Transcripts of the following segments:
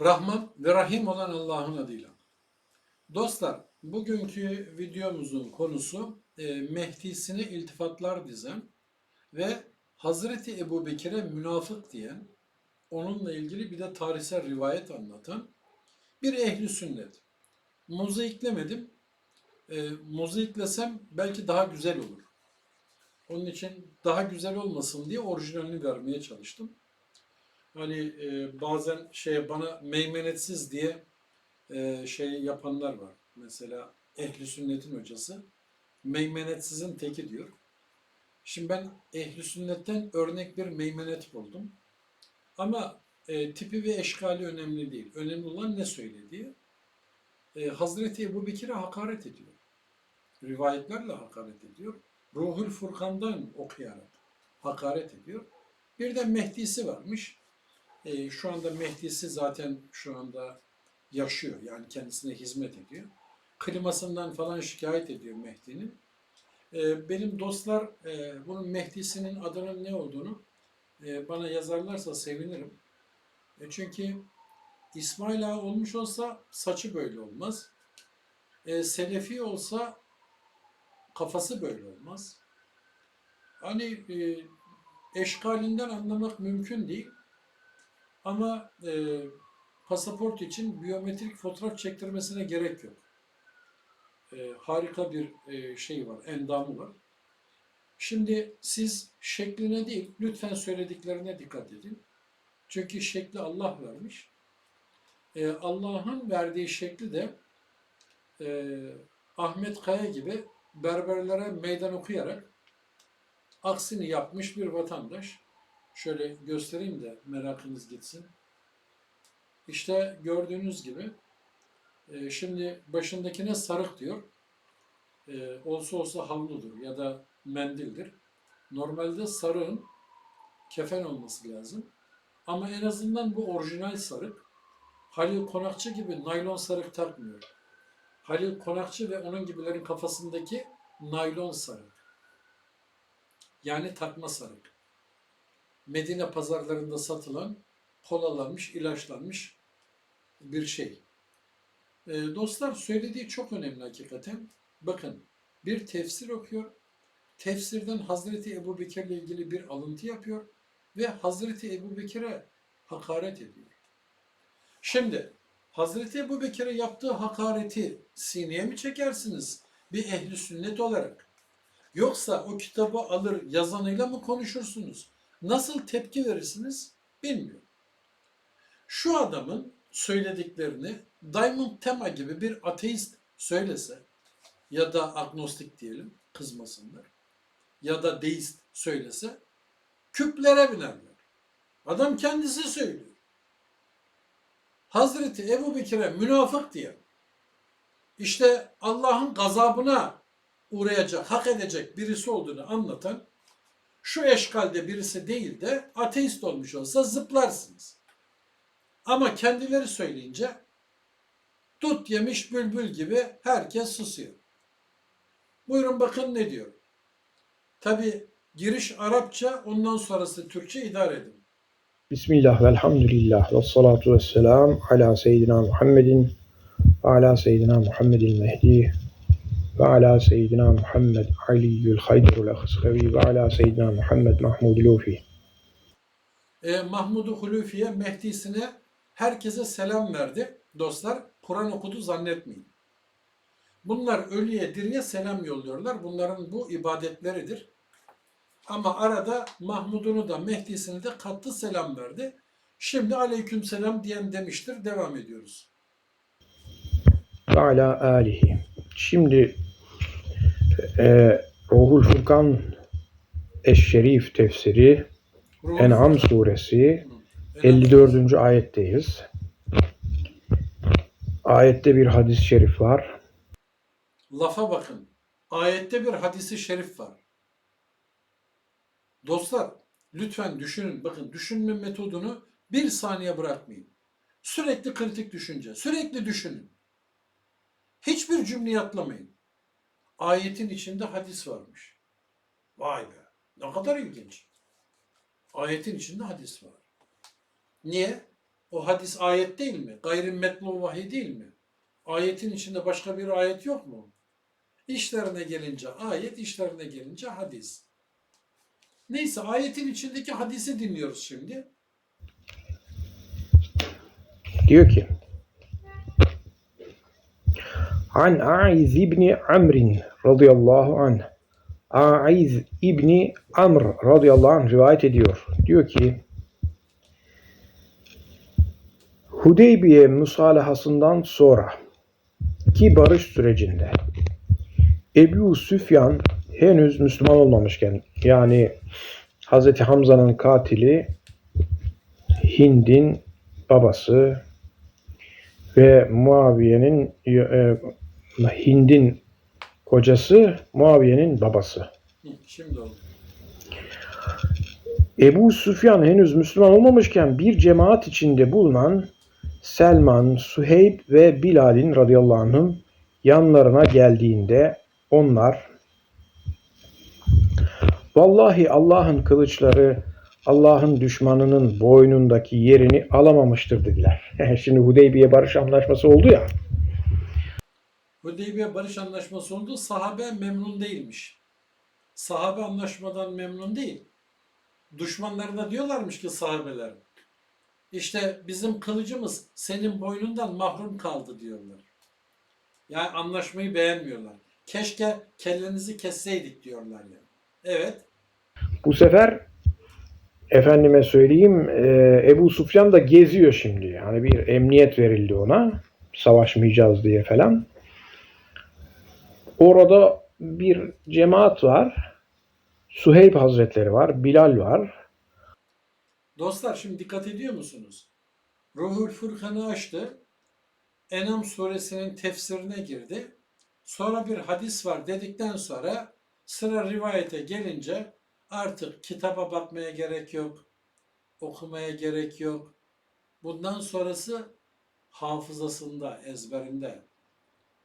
Rahman ve Rahim olan Allah'ın adıyla. Dostlar, bugünkü videomuzun konusu e, Mehdi'sine iltifatlar dizen ve Hazreti Ebu Bekir'e münafık diyen, onunla ilgili bir de tarihsel rivayet anlatan bir ehli sünnet. Mozaiklemedim. E, mozaiklesem belki daha güzel olur. Onun için daha güzel olmasın diye orijinalini vermeye çalıştım. Hani e, bazen şey bana meymenetsiz diye e, şey yapanlar var. Mesela ehli sünnetin hocası meymenetsizin teki diyor. Şimdi ben ehli sünnetten örnek bir meymenet buldum. Ama e, tipi ve eşkali önemli değil. Önemli olan ne söylediği. E, Hazreti Ebu Bekir'e hakaret ediyor. Rivayetlerle hakaret ediyor. Ruhul Furkan'dan okuyarak hakaret ediyor. Bir de Mehdi'si varmış. E, şu anda Mehdi'si zaten şu anda yaşıyor. Yani kendisine hizmet ediyor. Klimasından falan şikayet ediyor Mehdi'nin. E, benim dostlar e, bunun Mehdi'sinin adının ne olduğunu e, bana yazarlarsa sevinirim. E, çünkü İsmail Ağa olmuş olsa saçı böyle olmaz. E, Selefi olsa kafası böyle olmaz. Hani e, eşkalinden anlamak mümkün değil. Ama e, pasaport için biyometrik fotoğraf çektirmesine gerek yok. E, harika bir e, şey var, endamı var. Şimdi siz şekline değil, lütfen söylediklerine dikkat edin. Çünkü şekli Allah vermiş. E, Allah'ın verdiği şekli de e, Ahmet Kaya gibi berberlere meydan okuyarak aksini yapmış bir vatandaş. Şöyle göstereyim de merakınız gitsin. İşte gördüğünüz gibi e, şimdi başındakine sarık diyor. E, olsa olsa havludur ya da mendildir. Normalde sarığın kefen olması lazım. Ama en azından bu orijinal sarık. Halil Konakçı gibi naylon sarık takmıyor. Halil Konakçı ve onun gibilerin kafasındaki naylon sarık. Yani takma sarık. Medine pazarlarında satılan kolalanmış, ilaçlanmış bir şey. E, dostlar söylediği çok önemli hakikaten. Bakın bir tefsir okuyor. Tefsirden Hazreti Ebu Bekir'le ilgili bir alıntı yapıyor ve Hazreti Ebu Bekir'e hakaret ediyor. Şimdi Hazreti Ebu Bekir'e yaptığı hakareti sineye mi çekersiniz bir ehli sünnet olarak? Yoksa o kitabı alır yazanıyla mı konuşursunuz? Nasıl tepki verirsiniz bilmiyorum. Şu adamın söylediklerini Diamond Tema gibi bir ateist söylese ya da agnostik diyelim kızmasınlar ya da deist söylese küplere binerler. Adam kendisi söylüyor. Hazreti Ebu Bekir'e münafık diye işte Allah'ın gazabına uğrayacak, hak edecek birisi olduğunu anlatan şu eşkalde birisi değil de ateist olmuş olsa zıplarsınız. Ama kendileri söyleyince tut yemiş bülbül gibi herkes susuyor. Buyurun bakın ne diyor. Tabi giriş Arapça ondan sonrası Türkçe idare edin. Bismillah ve elhamdülillah ve salatu ve selam ala seyyidina Muhammedin ala seyyidina Muhammedil Mehdi ve ala seyyidina Muhammed Aliyyül Haydrul Akhsgavi ve ala seyyidina Muhammed Mahmud Lufi. e, Mahmud-u Hulufi'ye Mehdi'sine herkese selam verdi. Dostlar Kur'an okudu zannetmeyin. Bunlar ölüye diriye selam yolluyorlar. Bunların bu ibadetleridir. Ama arada Mahmud'unu da Mehdi'sini de katlı selam verdi. Şimdi aleyküm selam diyen demiştir. Devam ediyoruz. ve ala alihi. Şimdi e, Ruhul Furkan Eşşerif tefsiri Ruhul En'am suresi Hı. 54. ayetteyiz. Ayette bir hadis-i şerif var. Lafa bakın. Ayette bir hadisi şerif var. Dostlar lütfen düşünün. Bakın düşünme metodunu bir saniye bırakmayın. Sürekli kritik düşünce. Sürekli düşünün. Hiçbir cümleyi atlamayın. Ayetin içinde hadis varmış. Vay be. Ne kadar ilginç. Ayetin içinde hadis var. Niye? O hadis ayet değil mi? Gayrimetlu vahiy değil mi? Ayetin içinde başka bir ayet yok mu? İşlerine gelince ayet, işlerine gelince hadis. Neyse ayetin içindeki hadisi dinliyoruz şimdi. Diyor ki An Aiz İbni Amr'in radıyallahu anh Aiz İbni Amr radıyallahu anh rivayet ediyor. Diyor ki Hudeybiye musalahasından sonra ki barış sürecinde Ebu Süfyan henüz Müslüman olmamışken yani Hazreti Hamza'nın katili Hind'in babası ve Muaviye'nin e, Hind'in kocası Muaviye'nin babası. Şimdi oldu. Ebu Süfyan henüz Müslüman olmamışken bir cemaat içinde bulunan Selman, Suheyb ve Bilal'in radıyallahu anh'ın yanlarına geldiğinde onlar Vallahi Allah'ın kılıçları Allah'ın düşmanının boynundaki yerini alamamıştır dediler. Şimdi Hudeybiye barış anlaşması oldu ya. Hudeybiye barış anlaşması oldu. Sahabe memnun değilmiş. Sahabe anlaşmadan memnun değil. Düşmanlarına diyorlarmış ki sahabeler. İşte bizim kılıcımız senin boynundan mahrum kaldı diyorlar. Yani anlaşmayı beğenmiyorlar. Keşke kellenizi kesseydik diyorlar yani. Evet. Bu sefer efendime söyleyeyim e, Ebu Sufyan da geziyor şimdi. Yani bir emniyet verildi ona. Savaşmayacağız diye falan. Orada bir cemaat var. Suheyb Hazretleri var. Bilal var. Dostlar şimdi dikkat ediyor musunuz? Ruhul Furkan'ı açtı. Enam suresinin tefsirine girdi. Sonra bir hadis var dedikten sonra sıra rivayete gelince artık kitaba bakmaya gerek yok. Okumaya gerek yok. Bundan sonrası hafızasında, ezberinde.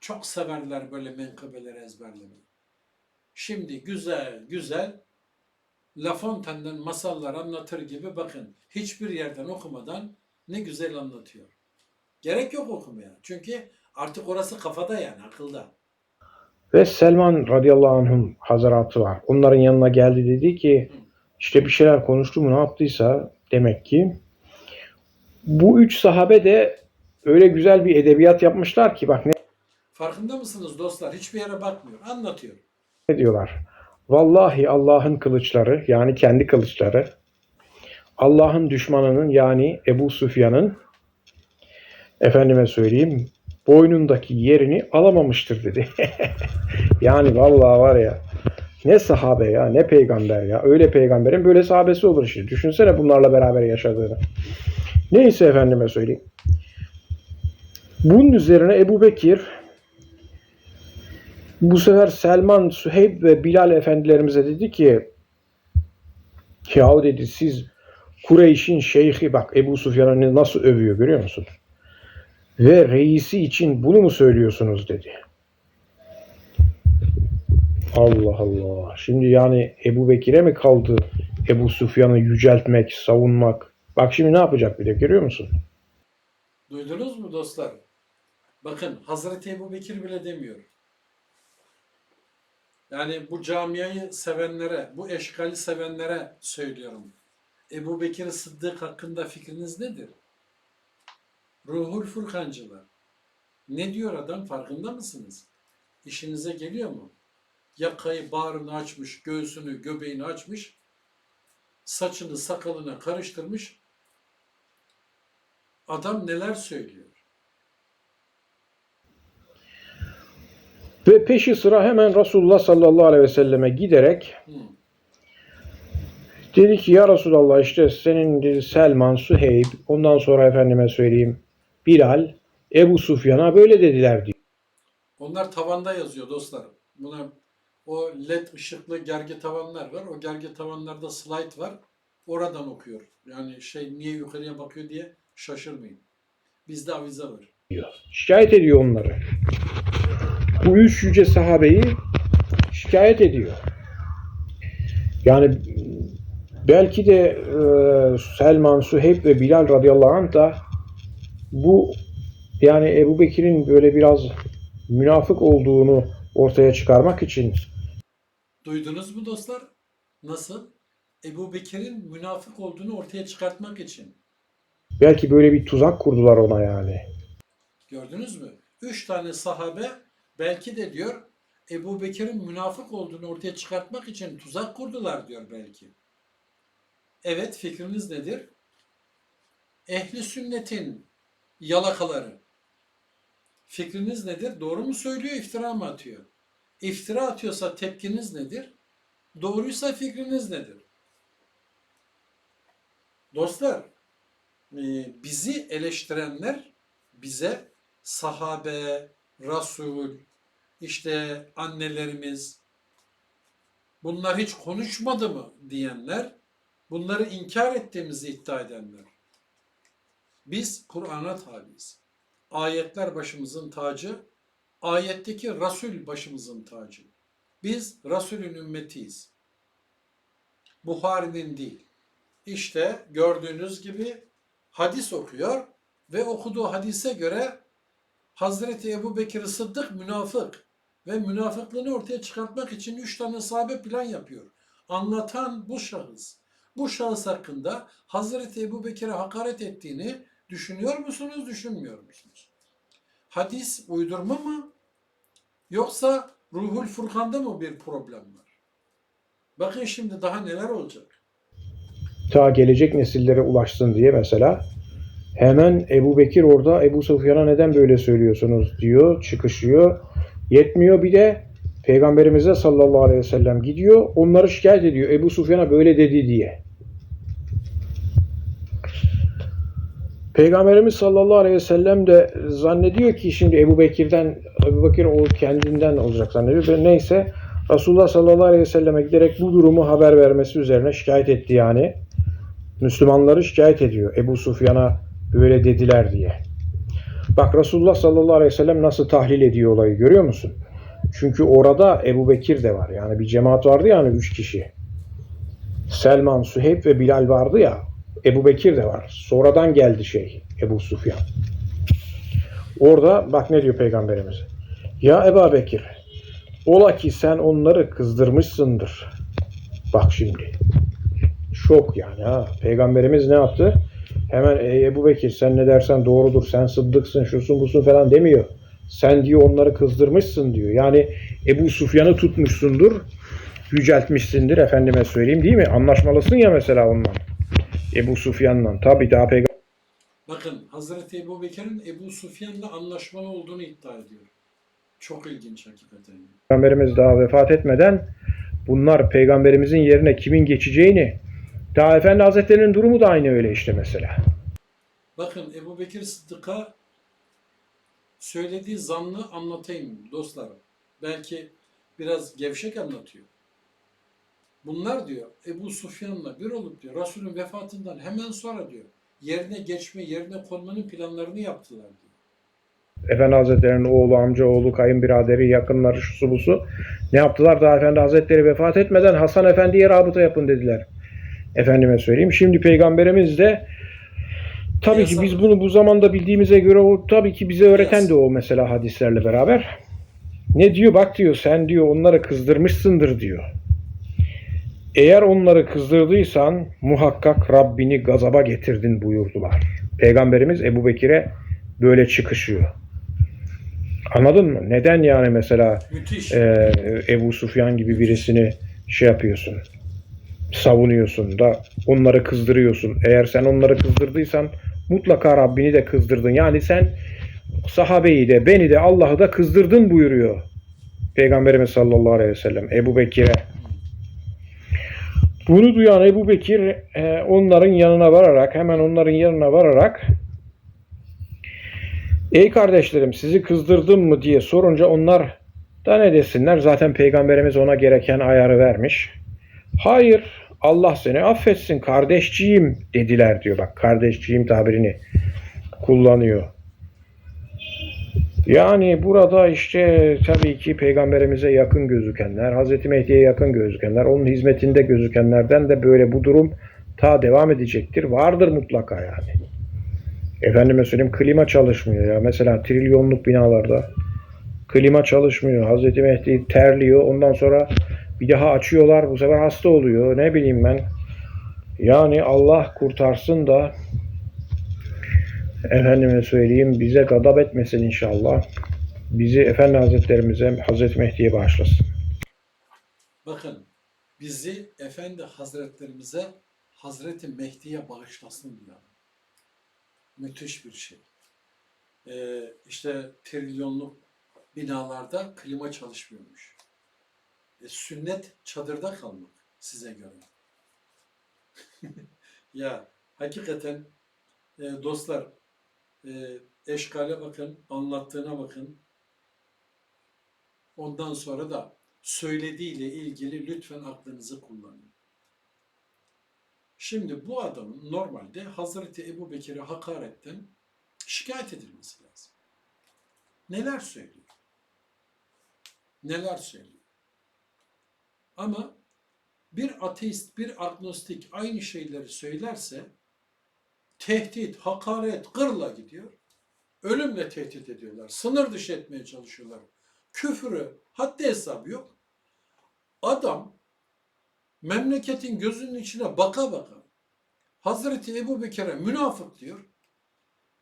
Çok severler böyle menkıbeleri ezberlemeyi. Şimdi güzel güzel La Fontaine'den masallar anlatır gibi bakın hiçbir yerden okumadan ne güzel anlatıyor. Gerek yok okumaya. Çünkü artık orası kafada yani akılda. Ve Selman radıyallahu anh'ın hazaratı var. Onların yanına geldi dedi ki işte bir şeyler konuştu mu ne yaptıysa demek ki bu üç sahabe de öyle güzel bir edebiyat yapmışlar ki bak ne Farkında mısınız dostlar? Hiçbir yere bakmıyor. Anlatıyor. Ne diyorlar? Vallahi Allah'ın kılıçları yani kendi kılıçları Allah'ın düşmanının yani Ebu Süfyan'ın efendime söyleyeyim boynundaki yerini alamamıştır dedi. yani vallahi var ya ne sahabe ya ne peygamber ya öyle peygamberin böyle sahabesi olur işte. Düşünsene bunlarla beraber yaşadığını. Neyse efendime söyleyeyim. Bunun üzerine Ebu Bekir bu sefer Selman, Süheyb ve Bilal efendilerimize dedi ki yahu dedi siz Kureyş'in şeyhi bak Ebu Sufyan'ı nasıl övüyor görüyor musun? Ve reisi için bunu mu söylüyorsunuz dedi. Allah Allah. Şimdi yani Ebu Bekir'e mi kaldı Ebu Sufyan'ı yüceltmek, savunmak? Bak şimdi ne yapacak bir de görüyor musun? Duydunuz mu dostlar? Bakın Hazreti Ebu Bekir bile demiyor. Yani bu camiayı sevenlere, bu eşkali sevenlere söylüyorum. Ebu Bekir Sıddık hakkında fikriniz nedir? Ruhul Furkancılar. Ne diyor adam farkında mısınız? İşinize geliyor mu? Yakayı, bağrını açmış, göğsünü, göbeğini açmış, saçını, sakalına karıştırmış. Adam neler söylüyor? Ve peşi sıra hemen Resulullah sallallahu aleyhi ve selleme giderek. Dedi ki ya Resulallah işte senin dedi, Selman, Süheyb, ondan sonra efendime söyleyeyim Bilal, Ebu Sufyan'a böyle dediler diyor. Onlar tavanda yazıyor dostlar. Buna o led ışıklı gerge tavanlar var. O gerge tavanlarda slide var. Oradan okuyor. Yani şey niye yukarıya bakıyor diye şaşırmayın. Bizde avize var. Şikayet ediyor onları. Bu üç yüce sahabeyi şikayet ediyor. Yani belki de e, Selman, Süheyb ve Bilal radıyallahu anh da bu yani Ebu Bekir'in böyle biraz münafık olduğunu ortaya çıkarmak için Duydunuz mu dostlar? Nasıl? Ebu Bekir'in münafık olduğunu ortaya çıkartmak için. belki böyle bir tuzak kurdular ona yani. Gördünüz mü? Üç tane sahabe belki de diyor Ebu Bekir'in münafık olduğunu ortaya çıkartmak için tuzak kurdular diyor belki. Evet fikriniz nedir? Ehli sünnetin yalakaları. Fikriniz nedir? Doğru mu söylüyor, iftira mı atıyor? İftira atıyorsa tepkiniz nedir? Doğruysa fikriniz nedir? Dostlar, e, bizi eleştirenler bize sahabe, Resul, işte annelerimiz bunlar hiç konuşmadı mı diyenler, bunları inkar ettiğimizi iddia edenler. Biz Kur'an'a tabiiz. Ayetler başımızın tacı, ayetteki Resul başımızın tacı. Biz Resulün ümmetiyiz. Buhari'nin değil. İşte gördüğünüz gibi hadis okuyor ve okuduğu hadise göre Hazreti Ebu Bekir Sıddık münafık ve münafıklığını ortaya çıkartmak için üç tane sahabe plan yapıyor. Anlatan bu şahıs. Bu şahıs hakkında Hazreti Ebu Bekir'e hakaret ettiğini düşünüyor musunuz, düşünmüyor musunuz? Hadis uydurma mı? Yoksa Ruhul Furkan'da mı bir problem var? Bakın şimdi daha neler olacak. ta gelecek nesillere ulaşsın diye mesela hemen Ebu Bekir orada Ebu Sufyan'a neden böyle söylüyorsunuz diyor, çıkışıyor. Yetmiyor bir de Peygamberimize sallallahu aleyhi ve sellem gidiyor, onları şikayet ediyor. Ebu Sufyan'a böyle dedi diye. Peygamberimiz sallallahu aleyhi ve sellem de zannediyor ki şimdi Ebu Bekir'den, Ebu Bekir o kendinden olacak zannediyor. Neyse Resulullah sallallahu aleyhi ve selleme giderek bu durumu haber vermesi üzerine şikayet etti yani. Müslümanları şikayet ediyor. Ebu Sufyan'a böyle dediler diye. Bak Resulullah sallallahu aleyhi ve sellem nasıl tahlil ediyor olayı görüyor musun? Çünkü orada Ebu Bekir de var. Yani bir cemaat vardı yani üç kişi. Selman, Süheyb ve Bilal vardı ya. Ebu Bekir de var. Sonradan geldi şey Ebu Sufyan. Orada bak ne diyor Peygamberimiz. Ya Ebu Bekir ola ki sen onları kızdırmışsındır. Bak şimdi. Şok yani ha. Peygamberimiz ne yaptı? Hemen Ebu Bekir sen ne dersen doğrudur. Sen sıddıksın, şusun busun falan demiyor. Sen diyor onları kızdırmışsın diyor. Yani Ebu Sufyan'ı tutmuşsundur. Yüceltmişsindir efendime söyleyeyim değil mi? Anlaşmalısın ya mesela onunla. Ebu Sufyan'la. Tabi daha peygamber Bakın Hazreti Ebu Bekir'in Ebu Sufyan'la anlaşmalı olduğunu iddia ediyor. Çok ilginç hakikaten. Peygamberimiz daha vefat etmeden bunlar peygamberimizin yerine kimin geçeceğini daha Efendi Hazretleri'nin durumu da aynı öyle işte mesela. Bakın Ebu Bekir Sıddık'a söylediği zannı anlatayım dostlar. Belki biraz gevşek anlatıyor. Bunlar diyor Ebu Sufyan'la bir olup diyor Resul'ün vefatından hemen sonra diyor yerine geçme, yerine konmanın planlarını yaptılar diyor. Efendi Hazretleri'nin oğlu, amcaoğlu, kayınbiraderi, yakınları, şusu busu ne yaptılar? Daha Efendi Hazretleri vefat etmeden Hasan Efendi'ye rabıta yapın dediler. Efendime söyleyeyim. Şimdi Peygamberimiz de tabii ki biz bunu bu zamanda bildiğimize göre o tabii ki bize öğreten de o mesela hadislerle beraber. Ne diyor? Bak diyor sen diyor onları kızdırmışsındır diyor. Eğer onları kızdırdıysan muhakkak Rabbini gazaba getirdin buyurdular. Peygamberimiz Ebu Bekir'e böyle çıkışıyor. Anladın mı? Neden yani mesela Müthiş. e, Ebu Sufyan gibi birisini şey yapıyorsun, savunuyorsun da onları kızdırıyorsun. Eğer sen onları kızdırdıysan mutlaka Rabbini de kızdırdın. Yani sen sahabeyi de beni de Allah'ı da kızdırdın buyuruyor. Peygamberimiz sallallahu aleyhi ve sellem Ebu Bekir'e. Bunu duyan Ebu Bekir e, onların yanına vararak hemen onların yanına vararak Ey kardeşlerim sizi kızdırdım mı diye sorunca onlar da ne desinler? Zaten peygamberimiz ona gereken ayarı vermiş. Hayır Allah seni affetsin kardeşciğim dediler diyor. Bak kardeşciğim tabirini kullanıyor. Yani burada işte tabii ki peygamberimize yakın gözükenler, Hazreti Mehdi'ye yakın gözükenler, onun hizmetinde gözükenlerden de böyle bu durum ta devam edecektir. Vardır mutlaka yani. Efendime söyleyeyim klima çalışmıyor ya. Mesela trilyonluk binalarda klima çalışmıyor. Hazreti Mehdi terliyor. Ondan sonra bir daha açıyorlar. Bu sefer hasta oluyor. Ne bileyim ben. Yani Allah kurtarsın da efendime söyleyeyim bize gadap etmesin inşallah. Bizi Efendi Hazretlerimize Hazreti Mehdi'ye bağışlasın. Bakın bizi Efendi Hazretlerimize Hazreti Mehdi'ye bağışlasın diyor. Müthiş bir şey. Ee, işte trilyonluk binalarda klima çalışmıyormuş. E, sünnet çadırda kalmak size göre. ya hakikaten e, dostlar e, eşkale bakın, anlattığına bakın. Ondan sonra da söylediğiyle ilgili lütfen aklınızı kullanın. Şimdi bu adamın normalde Hazreti Ebu Bekir'e hakaretten şikayet edilmesi lazım. Neler söylüyor? Neler söylüyor? Ama bir ateist, bir agnostik aynı şeyleri söylerse tehdit, hakaret, gırla gidiyor. Ölümle tehdit ediyorlar. Sınır dışı etmeye çalışıyorlar. Küfürü haddi hesabı yok. Adam memleketin gözünün içine baka baka Hazreti Ebu Bekir'e münafık diyor.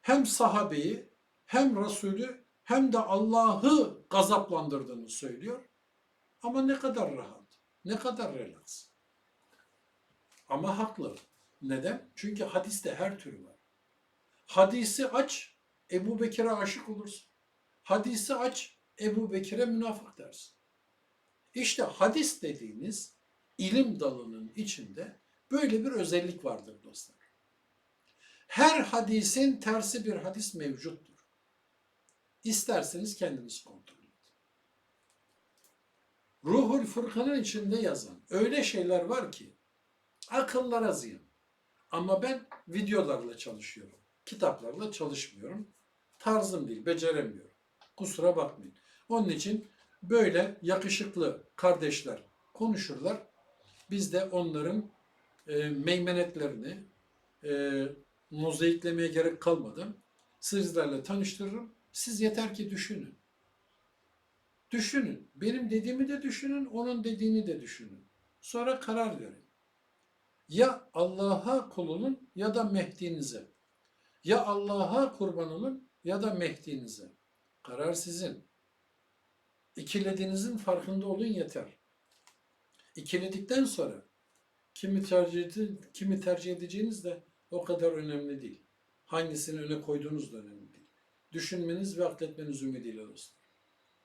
Hem sahabeyi hem Resulü hem de Allah'ı gazaplandırdığını söylüyor. Ama ne kadar rahat, ne kadar relax. Ama haklı. Neden? Çünkü hadiste her türü var. Hadisi aç, Ebu Bekir'e aşık olursun. Hadisi aç, Ebu Bekir'e münafık dersin. İşte hadis dediğiniz ilim dalının içinde böyle bir özellik vardır dostlar. Her hadisin tersi bir hadis mevcuttur. İsterseniz kendiniz kontrol. Ruhul Furkan'ın içinde yazan öyle şeyler var ki akıllara ziyan. Ama ben videolarla çalışıyorum. Kitaplarla çalışmıyorum. Tarzım değil, beceremiyorum. Kusura bakmayın. Onun için böyle yakışıklı kardeşler konuşurlar. Biz de onların e, meymenetlerini e, mozaiklemeye gerek kalmadan sizlerle tanıştırırım. Siz yeter ki düşünün. Düşünün. Benim dediğimi de düşünün, onun dediğini de düşünün. Sonra karar verin. Ya Allah'a kul olun ya da Mehdi'nize. Ya Allah'a kurban olun ya da Mehdi'nize. Karar sizin. İkilediğinizin farkında olun yeter. İkiledikten sonra kimi tercih, ede- kimi tercih edeceğiniz de o kadar önemli değil. Hangisini öne koyduğunuz da önemli değil. Düşünmeniz ve akletmeniz ümidiyle dostlar.